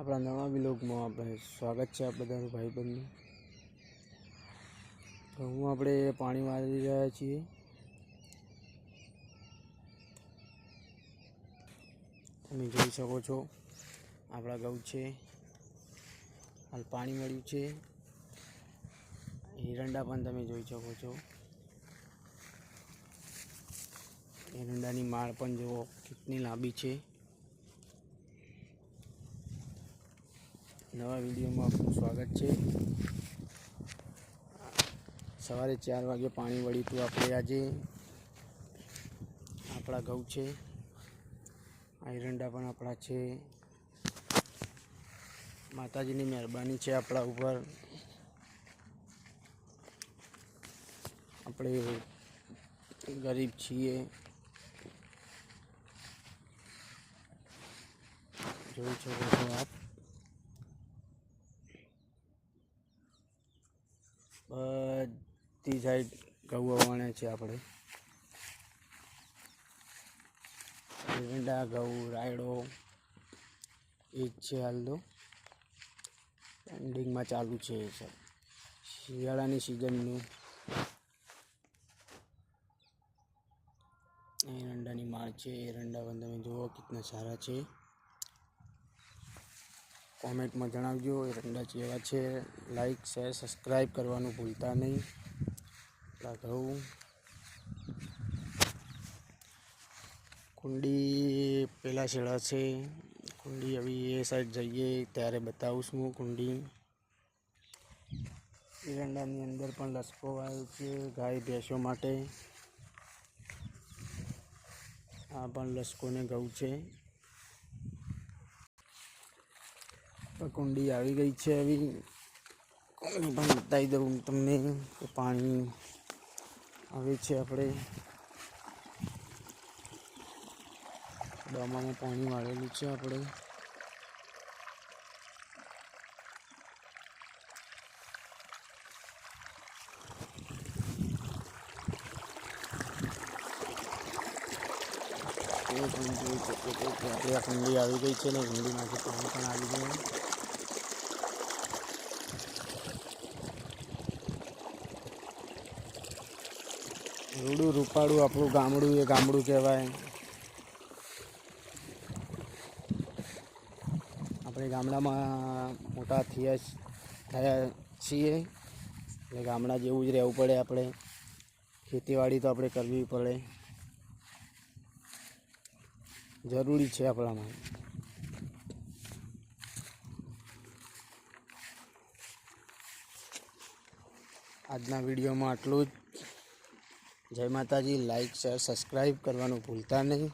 આપણા નવા વિલોગમાં આપણે સ્વાગત છે આ બધાનું ભાઈબંધનું. તો હું આપણે પાણી વાળી રહ્યા છીએ. તમે જોઈ શકો છો, આપણા ગૌ છે. હાલ પાણી મળ્યું છે. એરંડા પણ તમે જોઈ શકો છો. એરંડાની માળ પણ જુઓ, કેટલી લાંબી છે. નવા વિડીયોમાં આપનું સ્વાગત છે. સવારે ચાર વાગે પાણી વળી હતું આપણે આજે આપણા ઘઉં છે આયરંડા પણ આપણા છે. માતાજીની મહેરબાની છે આપણા ઉપર. આપણે ગરીબ છીએ. જોઈ શકો છો આપ. બધી સાઈડ ઘઉં વણે છે આપણે. ભીંડા ઘઉં રાયડો, એ જ છે હાલ તો. એન્ડિંગમાં ચાલુ છે એ સર શિયાળાની સિઝનનું એરંડાની માળ છે એરંડા પણ તમે જુઓ કેટલા સારા છે. કોમેન્ટમાં જણાવજો એરંડા જેવા છે. લાઈક શેર સબસ્ક્રાઈબ કરવાનું ભૂલતા નહીં. આપણા ઘઉં કુંડી પેલા છેડા છે. કુંડી હવે એ સાઈડ જઈએ, ત્યારે બતાવું હું કુંડી. એરંડાની અંદર પણ લસકો આવ્યો છે, ગાય ભેંસો માટે. આ પણ લસકોને ઘઉં છે. કુંડી આવી ગઈ છે આવી પણ બતાવી દઉં તમને પાણી આવે છે આપણે ડોમામાં પાણી વાળેલું છે આપણે. કુંડી આવી ગઈ છે ને કુંડીમાંથી પાણી પણ આવી ગયું. રૂડું રૂપાળું આપણું ગામડું એ ગામડું કહેવાય. આપણે ગામડામાં મોટા થયા થયા છીએ. એટલે ગામડા જેવું જ રહેવું પડે આપણે. ખેતીવાડી તો આપણે કરવી પડે. જરૂરી છે આપણામાં. આજના વિડીયોમાં આટલું જ. જય માતાજી લાઈક શેર સબસ્ક્રાઈબ કરવાનું ભૂલતા નહીં.